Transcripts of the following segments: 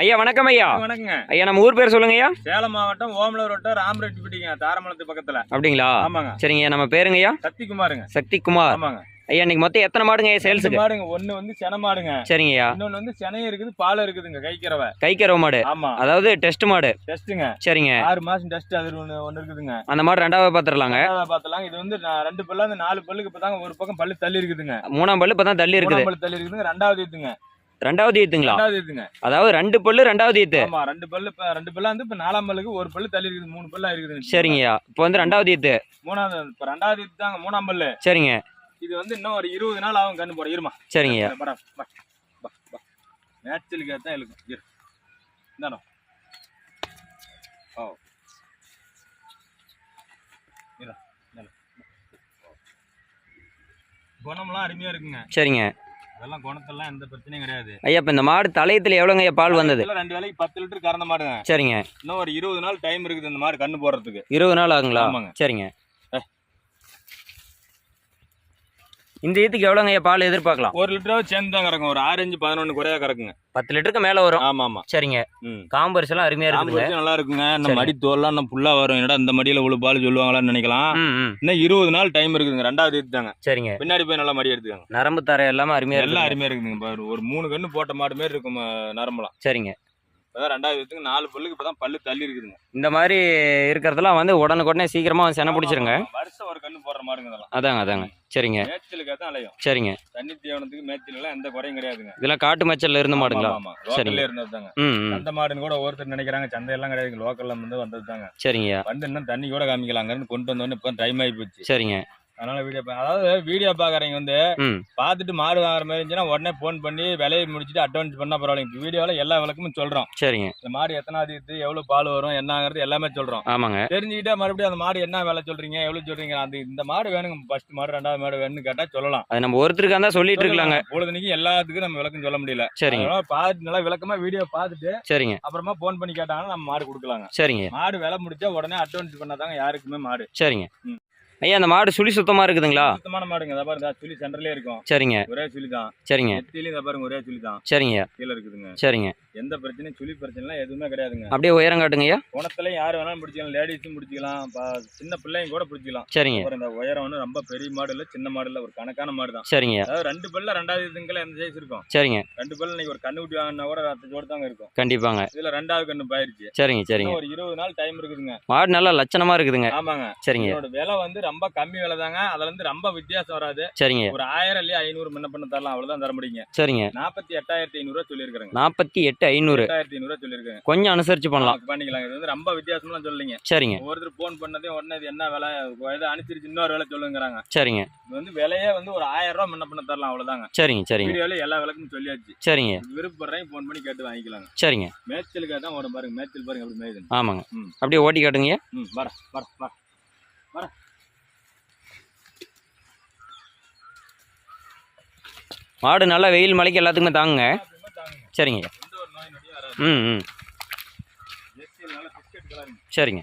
ஐயா வணக்கம் ஐயா. வணக்கங்க. ஐயா நம்ம ஊர் பேர் சொல்லுங்க ஐயா சேலம் மாவட்டம் ஓமலூர் வட்டம் ராமரெட்டிப்பட்டிங்க தாரமலத்து பக்கத்துல. அப்படிங்களா? ஆமாங்க. சரிங்க நம்ம பேருங்க ஐயா சக்திகுமாருங்க. சக்தி குமார் ஆமாங்க. ஐயா இன்னைக்கு மொத்தம் எத்தனை மாடுங்க ஐயா சேல்ஸுக்கு? மாடுங்க. ஒண்ணு வந்து சென மாடுங்க. சரிங்க ஐயா இன்னொன்னு வந்து செனையும் இருக்குது பால் இருக்குதுங்க கைக்கிறவ. கைக்கரவ மாடு. ஆமா. அதாவது டெஸ்ட் மாடு. டெஸ்ட்டுங்க. சரிங்க. ஆறு மாசம் டெஸ்ட் அது ஒண்ணு ஒண்ணு இருக்குதுங்க. அந்த மாடு ரெண்டாவது அதான் பார்த்தலாம் இது வந்து ரெண்டு பல்லு அந்த நாலு பல்லுக்கு இப்பதாங்க ஒரு பக்கம் பல்லு தள்ளி இருக்குதுங்க. மூணாம் பல்லு இப்பதான் தள்ளி இருக்குது. பல்லு தள்ளி இருக்குதுங்க. ரெண்டாவது ஈத்துங்க ரெண்டாவது ஈத்துங்களா? ரெண்டாவது ஈத்துங்க. அதாவது ரெண்டு பல்லு ரெண்டாவது ஈத்து. ஆமா ரெண்டு பல்லு இப்ப ரெண்டு பல்லு வந்து இப்ப நாலாம் பல்லுக்கு ஒரு பல்லு தள்ளி இருக்குது மூணு பல்லா இருக்குதுங்க சரிங்கய்யா. இப்போ வந்து ரெண்டாவது ஈத்து. மூணாவது இப்ப ரெண்டாவது ஈத்து தாங்க மூணாம் பல்லு. சரிங்க. இது வந்து இன்னும் ஒரு இருபது நாள் ஆகும் கண்ணு போட. இருமா? சரிங்கய்யா. மேட்சலுக்கு தான் இழுக்கும். இரு. இந்தானோ. ஓ. குணம்லாம் அருமையா இருக்குங்க. சரிங்க. அதெல்லாம் குணத்தெல்லாம் எந்த பிரச்சனையும் கிடையாது. ஐயா இப்போ இந்த மாடு தலையத்தில் எவ்வளோங்க ஐயா பால் வந்தது? ரெண்டு வேலைக்கு பத்து லிட்டர் கறந்த மாடுங்க. சரிங்க. இன்னும் ஒரு இருபது நாள் டைம் இருக்குது இந்த மாதிரி கண்ணு போடுறதுக்கு. இருபது நாள் ஆகுங்களா? ஆமாங்க. சரிங்க. இந்த ஈத்துக்கு எவ்வளோங்க பால் எதிர்பார்க்கலாம். ஒரு லிட்டராவது சேர்ந்து தான் கறக்கும். ஒரு ஆரஞ்சு பதினொன்று குறையா கறக்குங்க. பத்து லிட்டருக்கு மேலே வரும்? ஆமா ஆமா. சரிங்க. ம். காம்பரிஸ் எல்லாம் அருமையாக வச்சு நல்லா இருக்குங்க. இந்த. மடி தோல்லாம் இன்னும் ஃபுல்லா வரும். என்னடா இந்த மடியில இவ்வளவு பால் சொல்லுவாங்களான்னு நினைக்கலாம். இன்னும் இருபது நாள் டைம் இருக்குதுங்க. ரெண்டாவது எடுத்தாங்க சரிங்க. பின்னாடி போய் நல்லா மடி எடுத்துக்காங்க. நரம்பு தர எல்லாமே அருமையாக எல்லாம் இருக்கு அருமையா இருக்குதுங்க. பாரு ஒரு மூணு கண்ணு போட்ட மாடு மாதிரி இருக்கும் அஹ், நரம்பெல்லாம் சரிங்க. அதான் ரெண்டாவது எடுத்துங்க நாலு பல்லுக்கு இப்பதான் பல்லு தள்ளி இருக்குதுங்க. இந்த மாதிரி இருக்கிறதெல்லாம் வந்து உடனுக்குடனே சீக்கிரமா வந்து செனை பிடிச்சிருங்க. வருஷம் ஒரு கண்ணு போடுற இதெல்லாம். அதாங்க அதாங்க. சரிங்க. மேய்ச்சலுக்காக தான் அலையும். சரிங்க. தண்ணி தீவனத்துக்கு மேய்ச்சல் எல்லாம் எந்த குறையும் கிடையாதுங்க. இதெல்லாம் காட்டு மச்சல்ல இருந்து மாடுங்களா? ஆமா. சரிங்க. லோக்கல்ல இருந்தது தாங்க ம் ம். அந்த மாடுன்னு கூட ஒருத்தர் நினைக்கிறாங்க சந்தையெல்லாம் கிடையாது லோக்கல்ல இருந்து வந்தது தாங்க சரிங்கய்யா வந்து இன்னும் தண்ணி கூட இருந்து கொண்டு வந்தோன்னு இப்போ டைம் ஆகி போச்சு சரிங்க. அதனால வீடியோ அதாவது வீடியோ பாக்குறவங்க வந்து ம். பார்த்துட்டு மாடு வாங்குற மாதிரி இருந்துச்சுன்னா உடனே ஃபோன் பண்ணி விலையை முடிச்சுட்டு அட்வான்ஸ் பண்ணா பரவாயில்ல இப்போ வீடியோவில் எல்லா விளக்கமும் சொல்கிறோம் சரிங்க. இந்த மாடு எத்தனாவது இது எவ்வளோ பால் வரும் என்னங்கிறது எல்லாமே சொல்கிறோம் ஆமாங்க. தெரிஞ்சுக்கிட்டே மறுபடியும் அந்த மாடு என்ன விலை சொல்றீங்க எவ்வளோ சொல்றீங்க அந்த இந்த மாடு வேணுங்க ஃபர்ஸ்ட் மாடு ரெண்டாவது மாடு வேணும்னு கேட்டால் சொல்லலாம். அது நம்ம ஒருத்தருக்கா தான் சொல்லிட்டு இருக்கலாங்க. பொழுதுனைக்கு எல்லாத்துக்கும் நம்ம விளக்கம் சொல்ல முடியல. சரிங்க. பார்த்து நல்லா விளக்கமா வீடியோ பார்த்துட்டு சரிங்க. அப்புறமா ஃபோன் பண்ணி கேட்டாங்கன்னா நம்ம மாடு கொடுக்கலாங்க. சரிங்க. மாடு விலை முடிச்சா உடனே அட்வான்ஸ் பண்ணாதாங்க யாருக்குமே மாடு. சரிங்க. ஐயா அந்த மாடு சுழி சுத்தமா இருக்குதுங்களா? சுத்தமான மாடுங்க. இதை பாருங்க சுழி சென்டர்லேயே இருக்கும். சரிங்க. ஒரே சுழி தான் சரிங்க. நெத்திலையும் இதை பாருங்க ஒரே சுழி தான் சரிங்க. கீழே இருக்குதுங்க. சரிங்க. எந்த பிரச்சனையும் சுழி பிரச்சனைலாம் எதுவுமே கிடையாதுங்க. அப்படியே உயரம் காட்டுங்க ஐயா. குணத்துலையும் யார் வேணாலும் பிடிச்சிக்கலாம் லேடிஸும் பிடிச்சிக்கலாம் சின்ன பிள்ளைங்க கூட பிடிச்சிக்கலாம். சரிங்க. இந்த உயரம் வந்து ரொம்ப பெரிய மாடு இல்லை சின்ன மாடு இல்லை ஒரு கணக்கான மாடு தான். சரிங்க. அதாவது ரெண்டு பல்ல ரெண்டாவது இதுங்கெல்லாம் எந்த சைஸ் இருக்கும்? சரிங்க. ரெண்டு பல்ல இன்னைக்கு ஒரு கண்ணு குட்டி வாங்கினா கூட ரத்த ஜோடு தாங்க இருக்கும். கண்டிப்பாங்க. இதுல ரெண்டாவது கண்ணு பாயிருச்சு. சரிங்க சரிங்க. ஒரு இருபது நாள் டைம் இருக்குதுங்க. மாடு நல்லா லட்சணமா இருக்குதுங்க. ஆமாங்க. சரிங்க. விலை வந்து ரொம்ப கம்மி விலை தாங்க அதுல இருந்து ரொம்ப வித்தியாசம் வராது. சரிங்க. ஒரு ஆயிரம் இல்லையா ஐநூறு முன்ன பண்ண தரலாம். அவ்வளவுதான் தர முடியுங்க. சரிங்க. நாற்பத்தி எட்டாயிரத்தி ஐநூறுரூவா சொல்லியிருக்கிறேங்க. நாற்பத்தி எட்டு ஐநூறு. எட்டாயிரத்தி ஐநூறுரூவா சொல்லியிருக்கேன் கொஞ்சம் அனுசரிச்சு பண்ணலாம். பண்ணிக்கலாம் இது வந்து ரொம்ப வித்தியாசம்லாம் சொல்லலைங்க. சரிங்க. ஒவ்வொருத்தர் ஃபோன் பண்ணதே உடனே இது என்ன விலை அனுசரிச்சு இன்னொரு விலை சொல்லுங்கிறாங்க. சரிங்க. இது வந்து விலையே வந்து ஒரு ஆயிரம் ரூபா முன்ன பண்ண தரலாம். அவ்வளவுதாங்க. சரிங்க சரிங்க. வீடியோல எல்லா விளக்கும் சொல்லியாச்சு. சரிங்க. விருப்பப்படுறேன் ஃபோன் பண்ணி கேட்டு வாங்கிக்கலாங்க. சரிங்க. மேய்ச்சலுக்காக தான் வரும் பாருங்க. மேய்ச்சல் பாருங்க அப்படி மேய்துங்க ஆமாங்க. அப்படியே ஓட்டி காட்டுங்க. ம் வர வர வர மாடு நல்லா வெயில் மழைக்கு எல்லாத்துக்குமே தாங்குங்க. தாங்குங்க சரிங்க. ம் ம். சரிங்க.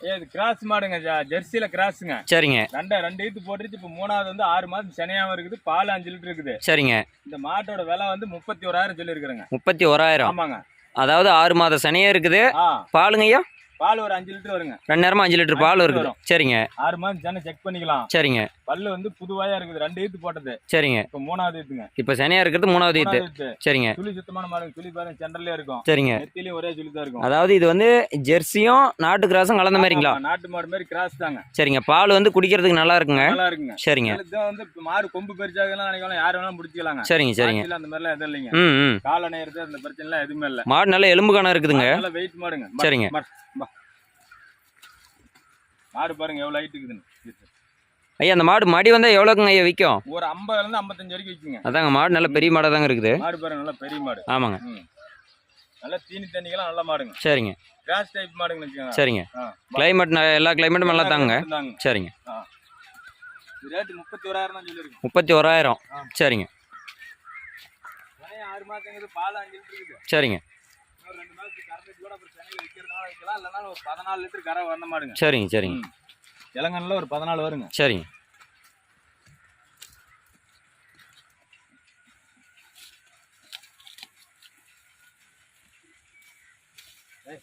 இது கிராஸ் மாடுங்க ஜெர்சியில கிராஸுங்க. சரிங்க. ரெண்டு ரெண்டு ஈத்து போட்டுருச்சு இப்போ மூணாவது வந்து ஆறு மாதம் செனையாவும் இருக்குது பால் அஞ்சு லிட்டர் இருக்குது. சரிங்க. இந்த மாட்டோட விலை வந்து முப்பத்தி ஓராயிரம் சொல்லியிருக்கிறேங்க. முப்பத்தி ஓராயிரம். ஆமாங்க. அதாவது ஆறு மாத சனியே இருக்குது. ஆ. பாலுங்க ஐயா பால் ஒரு அஞ்சு லிட்டர் வருங்க. ரெண்டு நேரமா அஞ்சு லிட்டர் பால் இருக்குது. சரிங்க. ஆறு மாதம் சென்னை செக் பண்ணிக்கலாம். சரிங்க. பல்லு வந்து புதுவாயா இருக்குது. ரெண்டு ஈத்து போட்டது. சரிங்க. இப்போ மூணாவது ஈத்துங்க. இப்போ சனியா இருக்கிறது மூணாவது ஈத்து. சரிங்க. சுழி சுத்தமான மாடுங்க சுழி பாருங்க சென்டர்லயே இருக்கும். சரிங்க. நெத்திலையும் ஒரே சுழி தான் இருக்கும். அதாவது இது வந்து ஜெர்சியும் நாட்டு கிராஸும் கலந்த மாதிரிங்களா நாட்டு மாடு மாதிரி கிராஸ் தாங்க. சரிங்க. பால் வந்து குடிக்கிறதுக்கு நல்லா இருக்குங்க. நல்லா இருக்குங்க. சரிங்க. வந்து மாடு கொம்பு பெருசாகலாம் நினைக்கலாம் யார் வேணாலும் முடிச்சுக்கலாங்க. சரிங்க சரிங்க. அந்த மாதிரிலாம் எதுவும் இல்லைங்க. கால நேரத்து அந்த பிரச்சனை எல்லாம் எதுவுமே இல்ல. மாடு நல்ல எலும்பு காணம் இருக்குதுங்க. நல்ல வெயிட் மாடுங்க. சரிங்க. மாடு பாருங்க எவ்வளவு ஹைட் இருக்குதுன்னு. ஐயா அந்த மாடு மடி வந்தால் எவ்வளோக்குங்க ஐயா விற்கும் ஒரு ஐம்பதுல இருந்து ஐம்பத்தஞ்சு வரைக்கும் விற்குங்க அதாங்க மாடு நல்ல பெரிய மாடாக தாங்க இருக்குது. மாடு பாருங்க நல்ல பெரிய மாடு. ஆமாங்க. நல்ல தீனி தண்ணிக்கெல்லாம் நல்ல மாடுங்க. சரிங்க. கிராஸ் டைப் மாடுங்க வச்சுக்கோங்க. சரிங்க. கிளைமேட் எல்லா கிளைமேட்டும் நல்லா தாங்க. சரிங்க. ரேட்டு முப்பத்தி ஓராயிரம் தான் சொல்லியிருக்கேன் முப்பத்தி ஓராயிரம். சரிங்க. ஆறு மாசங்கிறது பால் அஞ்சு சரிங்க. இல்லைனா ஒரு பதினாலு லிட்டர் கரை வந்த மாடுங்க. சரிங்க சரிங்க. இளங்கனில் ஒரு பதினாலு வருங்க. சரிங்க. Hey.